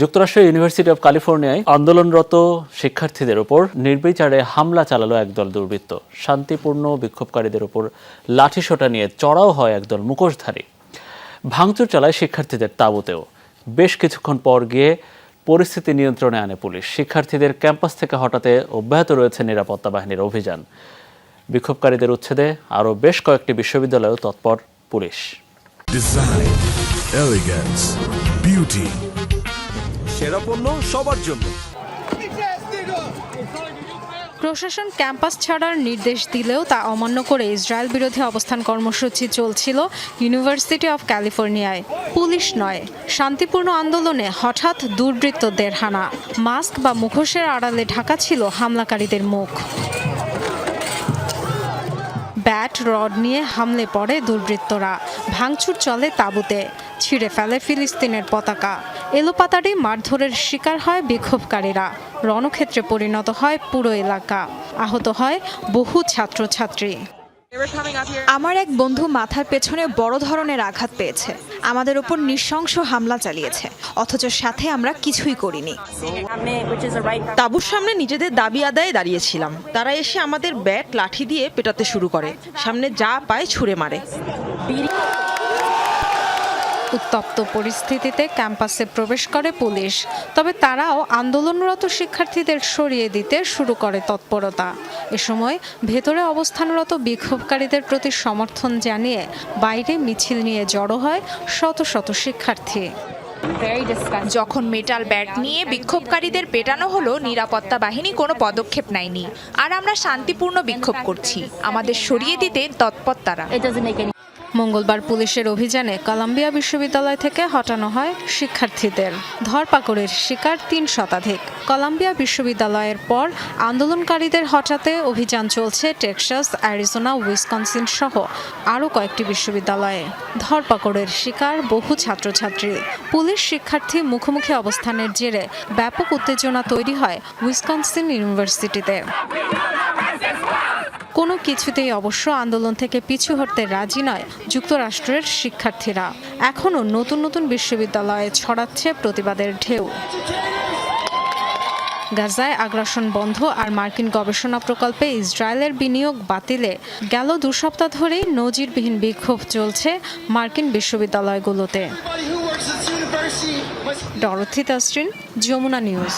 যুক্তরাষ্ট্রের university of ক্যালিফোর্নিয়ায় আন্দোলনরত শিক্ষার্থীদের উপর নির্বিচারে হামলা চালালো একদল দুর্বৃত্ত। শান্তিপূর্ণ বিক্ষোভকারীদের উপর লাঠিসোঁটা নিয়ে চড়াও হয় একদল মুখোশধারী। ভাঙচুর চালায় শিক্ষার্থীদের তাঁবুতেও। বেশ কিছুক্ষণ পর গিয়ে পরিস্থিতি নিয়ন্ত্রণে আনে পুলিশ। শিক্ষার্থীদের ক্যাম্পাস থেকে হঠাতে অব্যাহত রয়েছে নিরাপত্তা বাহিনীর অভিযান। বিক্ষোভকারীদের উচ্ছেদে আরও বেশ কয়েকটি বিশ্ববিদ্যালয়েও তৎপর পুলিশ. সেরা পণ্য সবার জন্য। প্রশাসন ক্যাম্পাস ছাড়ার নির্দেশ দিলেও তা অমান্য করে ইসরায়েল বিরোধী অবস্থান কর্মসূচি চলছিল ইউনিভার্সিটি অফ ক্যালিফোর্নিয়ায়। পুলিশ নয়, শান্তিপূর্ণ আন্দোলনে হঠাৎ দুর্বৃত্তদের হানা। মাস্ক বা মুখোশের আড়ালে ঢাকা ছিল হামলাকারীদের মুখ। ব্যাট রড নিয়ে হামলে পড়ে দুর্বৃত্তরা। ভাঙচুর চলে তাঁবুতে, ছিঁড়ে ফেলে ফিলিস্তিনের পতাকা। এলোপাতাড়ি মারধরের শিকার হয় বিক্ষোভকারীরা। রণক্ষেত্রে পরিণত হয় পুরো এলাকা। আহত হয় বহু ছাত্রছাত্রী। আমার এক বন্ধু মাথার পেছনে বড় ধরনের আঘাত পেয়েছে। আমাদের উপর নৃশংস হামলা চালিয়েছে। অথচ সাথে আমরা কিছুই করিনি। তাবুর সামনে নিজেদের দাবি আদায়ে দাঁড়িয়েছিলাম। তারা এসে আমাদের ব্যাট লাঠি দিয়ে পেটাতে শুরু করে। সামনে যা পায় ছুঁড়ে মারে। উত্তপ্ত পরিস্থিতিতে ক্যাম্পাসে প্রবেশ করে পুলিশ। তবে তারাও আন্দোলনরত শিক্ষার্থীদের সরিয়ে দিতে শুরু করে তৎপরতা। এ সময় ভেতরে অবস্থানরত বিক্ষোভকারীদের প্রতি সমর্থন জানিয়ে বাইরে মিছিল নিয়ে জড়ো হয় শত শত শিক্ষার্থী। যখন মেটাল ব্যাট নিয়ে বিক্ষোভকারীদের পেটানো হলো, নিরাপত্তা বাহিনী কোনো পদক্ষেপ নেয়নি। আর আমরা শান্তিপূর্ণ বিক্ষোভ করছি। আমাদের সরিয়ে দিতে তৎপর তারা। মঙ্গলবার পুলিশের অভিযানে কলাম্বিয়া বিশ্ববিদ্যালয় থেকে হটানো হয় শিক্ষার্থীদের। ধরপাকড়ের শিকার তিন শতাধিক। কলাম্বিয়া বিশ্ববিদ্যালয়ের পর আন্দোলনকারীদের হঠাতে অভিযান চলছে টেক্সাস, অ্যারিজোনা, উইসকনসিন সহ আরও কয়েকটি বিশ্ববিদ্যালয়ে। ধরপাকড়ের শিকার বহু ছাত্রছাত্রী। পুলিশ শিক্ষার্থী মুখোমুখি অবস্থানের জেরে ব্যাপক উত্তেজনা তৈরি হয় উইসকনসিন ইউনিভার্সিটিতে। কোনো কিছুতেই অবশ্য আন্দোলন থেকে পিছু হটতে রাজি নয় যুক্তরাষ্ট্রের শিক্ষার্থীরা। এখনও নতুন নতুন বিশ্ববিদ্যালয়ে ছড়াচ্ছে প্রতিবাদের ঢেউ। গাজায় আগ্রাসন বন্ধ আর মার্কিন গবেষণা প্রকল্পে ইসরায়েলের বিনিয়োগ বাতিলে। গেল দু সপ্তাহ ধরেই নজিরবিহীন বিক্ষোভ চলছে মার্কিন বিশ্ববিদ্যালয়গুলোতে। Dorothy Tasrin, Jamuna news.